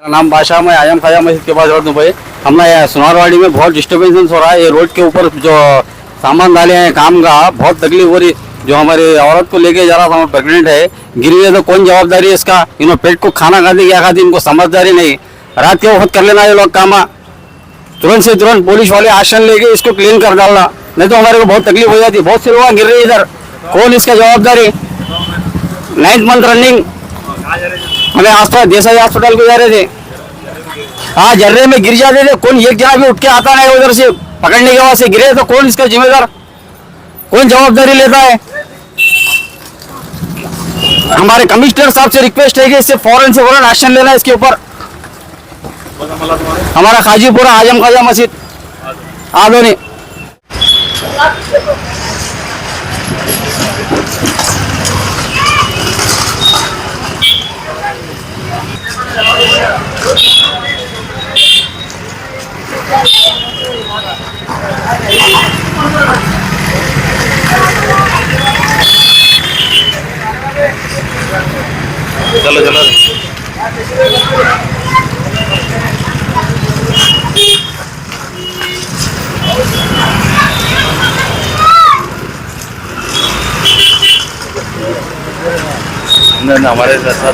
मेरा नाम बादशाह, मैं आयम खाया मस्जिद के पास रोड भाई। हमारे यहाँ सुनारवाड़ी में बहुत डिस्टर्बेंस हो रहा है। ये रोड के ऊपर जो सामान डाले हैं, काम का, बहुत तकलीफ़ हो रही। जो हमारी औरत को लेके जा रहा था प्रेगनेंट है। गिर गई तो कौन जवाबदारी है इसका? इन्होंने पेट को खाना खाते क्या खाती इनको समझदारी नहीं। रात के वक्त कर लेना ये लोग काम। तुरंत से तुरंत पुलिस वाले आशन लेके इसको क्लीन कर डालना। नहीं तो हमारे को बहुत तकलीफ़ हो जाती। बहुत से लोग गिर रहे हैं इधर। कौन इसका जवाबदारी? नाइन्थ मंथ रनिंग हमें आसपास देसाई हॉस्पिटल को जा रहे थे। हाँ जर्रे में गिर जाते थे। कौन एक जना भी उठ के आता नहीं उधर से? पकड़ने के बाद से गिरे तो कौन इसका जिम्मेदार? कौन जवाबदारी लेता है? हमारे कमिश्नर साहब से रिक्वेस्ट है कि इससे फ़ौरन से फ़ौरन एक्शन लेना है इसके ऊपर। हमारा खाजीपुरा आज़म खाजा मस्जिद। Adoni चलो चलो नहीं, नहीं, हमारे साथ